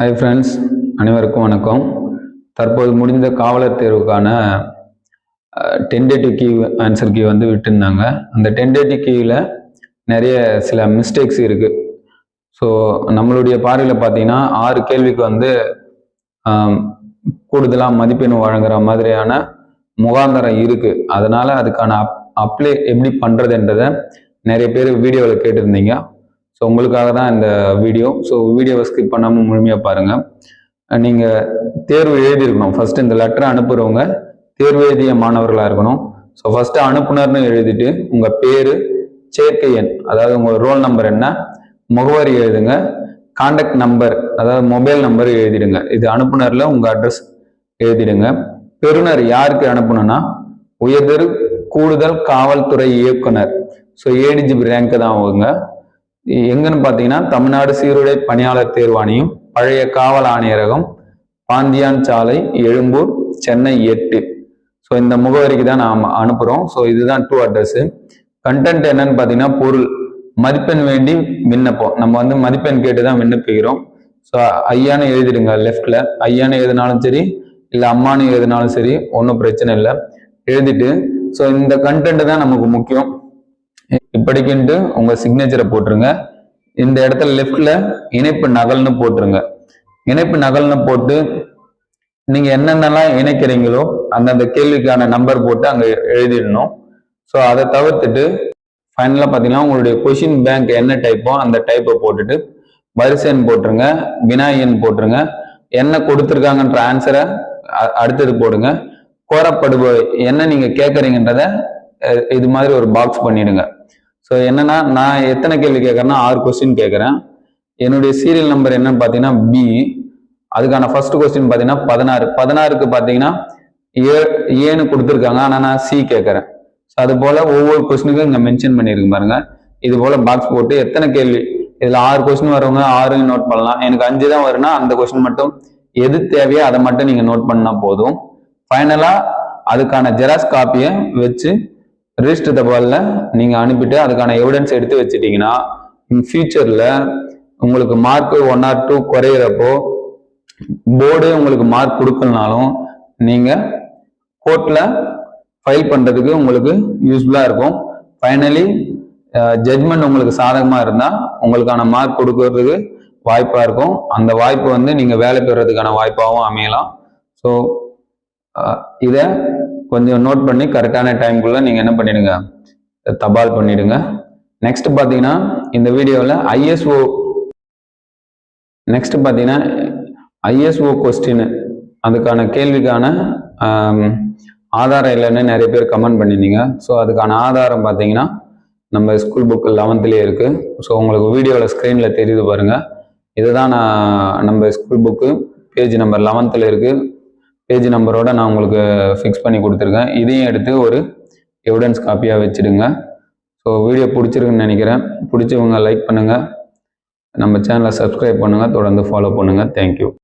Hi friends அனைவருக்கும் வணக்கம். தற்போது முடிந்த காவலர் தேர்வுக்கான டென்டேட்டிவ் கீ ஆன்சர் கீ வந்து விட்டுருந்தாங்க. அந்த டென்டேட்டிவ் கீயில் நிறைய சில மிஸ்டேக்ஸ் இருக்குது ஸோ நம்மளுடைய பார்வையில் பார்த்தீங்கன்னா ஆறு கேள்விக்கு வந்து கூடுதலாக மதிப்பெண் வழங்குற மாதிரியான முகாந்தரம் இருக்குது அதனால் அதுக்கான அப் அப்ளை எப்படி பண்ணுறதுன்றதை நிறைய பேர் வீடியோவில் கேட்டிருந்தீங்க. ஸோ உங்களுக்காக தான் இந்த வீடியோ ஸோ வீடியோவை ஸ்கிப் பண்ணாமல் முழுமையாக பாருங்கள் நீங்கள் தேர்வு எழுதியிருக்கணும். ஃபர்ஸ்ட் இந்த லெட்டரை அனுப்புகிறவங்க தேர்வு எழுதிய மாணவர்களாக இருக்கணும். ஸோ ஃபஸ்ட்டு அனுப்புனர்னு எழுதிட்டு உங்கள் பேர் சேர்க்கை எண் அதாவது உங்கள் ரோல் நம்பர் என்ன முகவரி எழுதுங்க. காண்டாக்ட் நம்பர் அதாவது மொபைல் நம்பர் எழுதிடுங்க. இது அனுப்புனரில் உங்கள் அட்ரஸ் எழுதிடுங்க. பெறுநர் யாருக்கு அனுப்பணும்னா உயர்தர் கூடுதல் காவல்துறை இயக்குனர். ஸோ ஏடிஜிபி ரேங்க்கு தான் அவங்க. எங்கன்னு பார்த்தீங்கன்னா தமிழ்நாடு சீருடை பணியாளர் தேர்வாணையம் பழைய காவல் ஆணையரகம் பாந்தியான் சாலை எழும்பூர் சென்னை எட்டு. ஸோ இந்த முகவரிக்கு தான் நாம் அனுப்புகிறோம் ஸோ இதுதான் டூ அட்ரஸ் கண்டென்ட் என்னன்னு பார்த்தீங்கன்னா பொருள். மதிப்பெண் வேண்டி விண்ணப்பம். நம்ம வந்து மதிப்பெண் கேட்டு தான் விண்ணப்பிக்கிறோம். ஸோ ஐயான்னு எழுதிடுங்க லெஃப்டில் ஐயான்னு எழுதினாலும் சரி இல்லை அம்மானு எழுதினாலும் சரி ஒன்றும் பிரச்சனை இல்லை. எழுதிட்டு ஸோ இந்த கண்டென்ட் தான் நமக்கு முக்கியம். இப்படிக்குன்ட்டு உங்க சிக்னேச்சரை போட்டுருங்க. இந்த இடத்துல லெஃப்ட்ல இணைப்பு நகல்னு போட்டுருங்க. இணைப்பு நகல்னு போட்டு நீங்க என்னென்னலாம் இணைக்கிறீங்களோ அந்தந்த கேள்விக்கான நம்பர் போட்டு அங்க எழுதிடணும். ஸோ அதை தவிர்த்துட்டு ஃபைனலாக பார்த்தீங்கன்னா உங்களுடைய கொஷின் பேங்க் என்ன டைப்போ அந்த டைப்பை போட்டுட்டு வரிசைன்னு போட்டுருங்க வினாயின் போட்டுருங்க. என்ன கொடுத்துருக்காங்கன்ற ஆன்சரை அடுத்தது போடுங்க. கோரப்படுபவை என்ன நீங்கள் கேட்குறீங்கன்றத இது மாதிரி ஒரு பாக்ஸ் பண்ணிடுங்க. ஸோ என்னன்னா நான் எத்தனை கேள்வி கேட்குறேன்னா ஆறு கொஸ்டின் கேட்குறேன். என்னுடைய சீரியல் நம்பர் என்னன்னு பார்த்தீங்கன்னா பி அதுக்கான ஃபர்ஸ்ட் கொஸ்டின் பார்த்தீங்கன்னா பதினாறு. பதினாறுக்கு பார்த்தீங்கன்னா ஏ ஏன்னு கொடுத்துருக்காங்க. ஆனால் நான் சி கேட்குறேன். ஸோ அது போல் ஒவ்வொரு கொஸ்டினுக்கும் இங்கே மென்ஷன் பண்ணியிருக்கு பாருங்க. இது போல் பாக்ஸ் போட்டு எத்தனை கேள்வி? இதில் ஆறு கொஸ்டின் வரவங்க ஆறு நோட் பண்ணலாம். எனக்கு அஞ்சு தான் வரும்னா அந்த கொஸ்டின் மட்டும் எது தேவையோ அதை மட்டும் நீங்கள் நோட் பண்ணால் போதும். ஃபைனலாக அதுக்கான ஜெராக்ஸ் காப்பியை வச்சு ரிஜிஸ்டர் தபாலில் நீங்கள் அனுப்பிட்டு அதுக்கான எவிடன்ஸ் எடுத்து வச்சிட்டிங்கன்னா இன் ஃபியூச்சரில் உங்களுக்கு மார்க் ஒன் ஆர் டூ குறையிறப்போ போர்டு உங்களுக்கு மார்க் கொடுக்கலனாலும் நீங்கள் கோர்ட்டில் ஃபைல் பண்ணுறதுக்கு உங்களுக்கு யூஸ்ஃபுல்லாக இருக்கும். ஃபைனலி ஜட்மெண்ட் உங்களுக்கு சாதகமாக இருந்தால் உங்களுக்கான மார்க் கொடுக்கறதுக்கு வாய்ப்பாக இருக்கும். அந்த வாய்ப்பு வந்து நீங்கள் வேலை பெறுறதுக்கான வாய்ப்பாகவும் அமையலாம். ஸோ இதை கொஞ்சம் நோட் பண்ணி கரெக்டான டைம்குள்ளே நீங்கள் என்ன பண்ணிடுங்க? தபால் பண்ணிடுங்க. நெக்ஸ்ட் பார்த்தீங்கன்னா இந்த வீடியோவில் ஐஎஸ்ஓ நெக்ஸ்ட் பார்த்தீங்கன்னா ஐஎஸ்ஓ கொஸ்டின் அதுக்கான கேள்விக்கான ஆதாரம் இல்லைன்னு நிறைய பேர் கமெண்ட் பண்ணியிருந்தீங்க. ஸோ அதுக்கான ஆதாரம் பார்த்தீங்கன்னா நம்ம ஸ்கூல் புக் லெவன்த்துலேயே இருக்குது ஸோ உங்களுக்கு வீடியோவில் ஸ்க்ரீனில் தெரியுது பாருங்கள் இதுதான் நான் நம்ம ஸ்கூல் புக்கு பேஜ் நம்பர் லெவன்த்தில் இருக்குது பேஜ் நம்பரோட நான் உங்களுக்கு ஃபிக்ஸ் பண்ணி கொடுத்துருக்கேன். இதையும் எடுத்து ஒரு எவிடன்ஸ் காப்பியாக வச்சுடுங்க ஸோ வீடியோ பிடிச்சிருக்குன்னு நினைக்கிறேன். பிடிச்சவங்க லைக் பண்ணுங்கள் நம்ம சேனலை சப்ஸ்கிரைப் பண்ணுங்கள் தொடர்ந்து ஃபாலோ பண்ணுங்கள் தேங்க்யூ